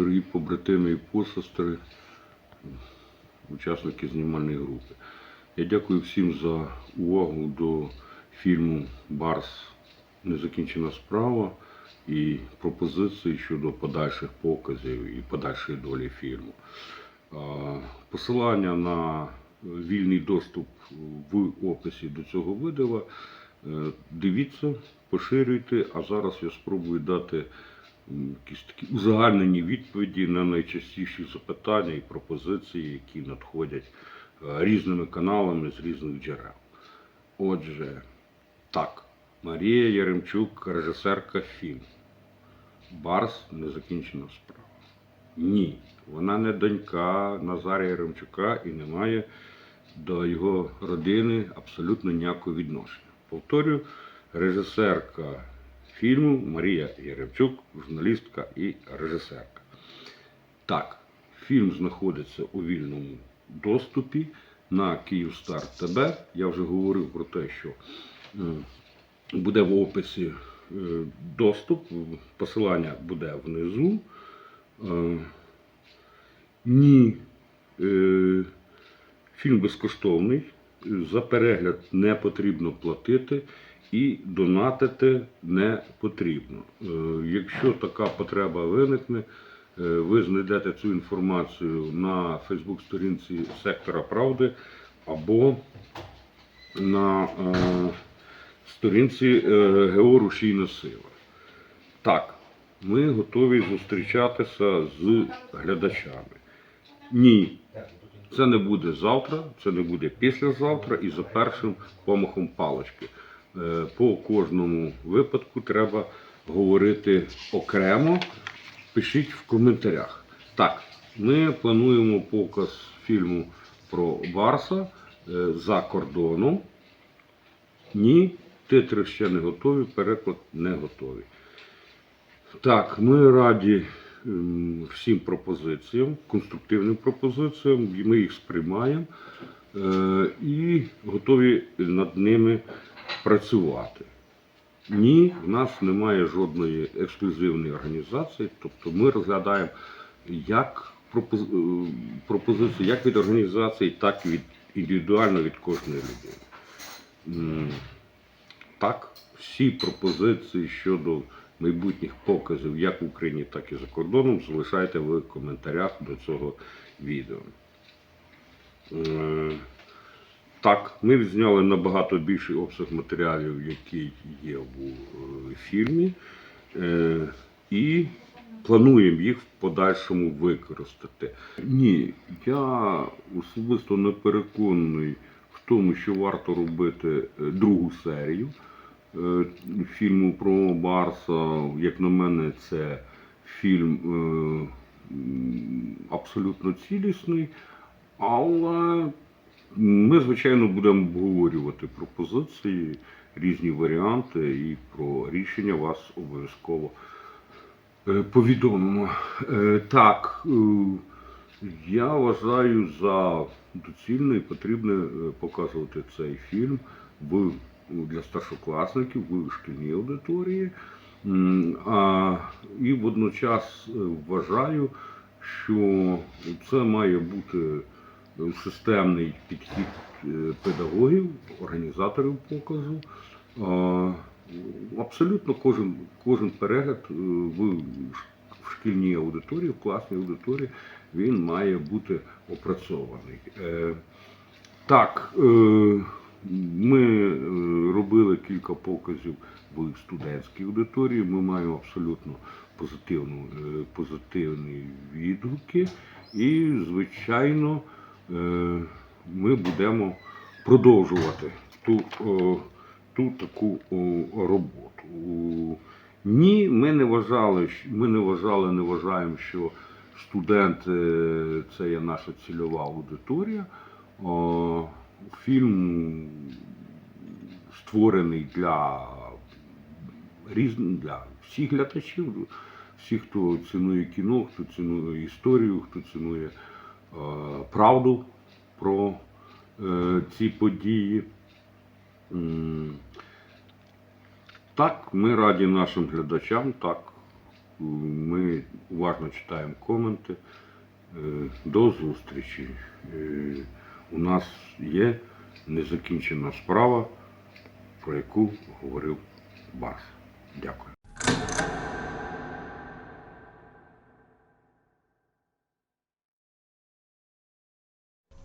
дорогі побратими і посестри, учасники знімальної групи. Я дякую всім за увагу до фільму Барс Незакінчена справа і пропозиції щодо подальших показів і подальшої долі фільму. Посилання на вільний доступ в описі до цього видео. Е, Дивіться, поширюйте, а зараз я спробую дати якісь такі узагальнені відповіді на найчастіші запитання і пропозиції, які надходять е, різними каналами з різних джерел. Отже, так, Марія Яремчук, режисерка фільму. Барс незакінчена справа. Ні, вона не донька Назарія Яремчука і не має до його родини абсолютно ніякого відношення. Повторюю, режисерка фільму Марія Яремчук, журналістка і режисерка. Так, фільм знаходиться у вільному доступі на Київстар ТБ. Я вже говорив про те, що буде в описі е, доступ, посилання буде внизу. Е, Ні, е, фільм безкоштовний. За перегляд не потрібно платити і донатити не потрібно. Е, Якщо така потреба виникне, е, ви знайдете цю інформацію на Фейсбук-сторінці Сектора Правди або на е, сторінці ГО Рушійна Сила. Так, ми готові зустрічатися з глядачами. Ні, це не буде завтра, це не буде післязавтра і за першим помахом палички. Е, По кожному випадку треба говорити окремо. Пишіть в коментарях. Так, ми плануємо показ фільму про Барса е, за кордоном. Ні, титри ще не готові, переклад не готовий. Так, ми раді ем, всім пропозиціям, конструктивним пропозиціям, ми їх сприймаємо е, і готові над ними працювати. Ні, в нас немає жодної ексклюзивної організації, тобто ми розглядаємо як е, пропозиції як від організації, так і від індивідуально від кожної людини. Так, всі пропозиції щодо майбутніх показів як в Україні, так і за кордоном залишайте в коментарях до цього відео. Так, ми відзняли набагато більший обсяг матеріалів, який є в е, фільмі, е, і плануємо їх в подальшому використати. Ні, я особисто не переконаний в тому, що варто робити е, другу серію фільму про Барса. Як на мене, це фільм абсолютно цілісний, але ми, звичайно, будемо обговорювати пропозиції, різні варіанти, і про рішення вас обов'язково е, повідомимо. Е, Так, е, я вважаю за доцільне і потрібне показувати цей фільм для старшокласників в шкільній аудиторії. А, і водночас вважаю, що це має бути системний підхід е, педагогів, організаторів показу. Абсолютно кожен, кожен перегляд е, в шкільній аудиторії, в класній аудиторії, він має бути опрацьований. Е, Так, ми робили кілька показів в студентській аудиторії. Ми маємо абсолютно позитивну, позитивні відгуки. І, звичайно, ми будемо продовжувати ту, ту таку роботу. Ні, ми не вважали, ми не вважали, не вважаємо, що студенти це є наша цільова аудиторія. Фільм створений для різних для всіх глядачів, всіх, хто цінує кіно, хто цінує історію, хто цінує е, правду про е, ці події. Так, ми раді нашим глядачам, так, Ми уважно читаємо коменти. Е, До зустрічі. Е, У нас є незакінчена справа, про яку говорив Барс. Дякую.